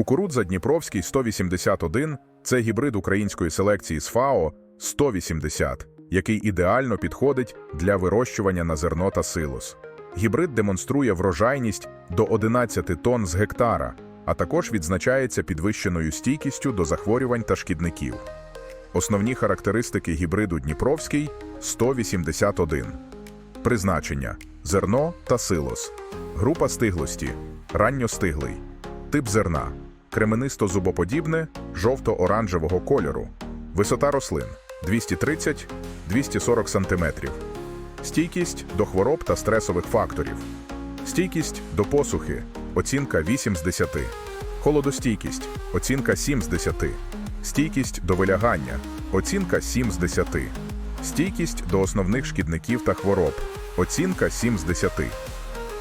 Кукурудза Дніпровський 181 це гібрид української селекції з ФАО 180, який ідеально підходить для вирощування на зерно та силос. Гібрид демонструє врожайність до 11 тонн з гектара, а також відзначається підвищеною стійкістю до захворювань та шкідників. Основні характеристики гібриду Дніпровський 181. Призначення зерно та силос. Група стиглості ранньостиглий. Тип зерна кременисто-зубоподібне жовто-оранжевого кольору. Висота рослин 230-240 см. Стійкість до хвороб та стресових факторів. Стійкість до посухи оцінка 8 з 10. Холодостійкість оцінка 7 з 10. Стійкість до вилягання оцінка 7 з 10. Стійкість до основних шкідників та хвороб оцінка 7 з 10.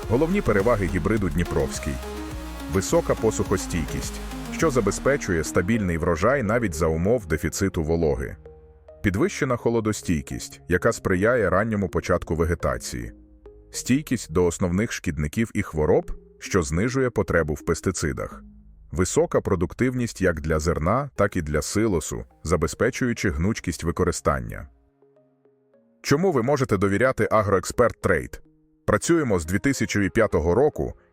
Головні переваги гібриду Дніпровський. Висока посухостійкість, що забезпечує стабільний врожай навіть за умов дефіциту вологи. Підвищена холодостійкість, яка сприяє ранньому початку вегетації. Стійкість до основних шкідників і хвороб, що знижує потребу в пестицидах. Висока продуктивність як для зерна, так і для силосу, забезпечуючи гнучкість використання. Чому ви можете довіряти Агроексперт Трейд? Працюємо з 2005 року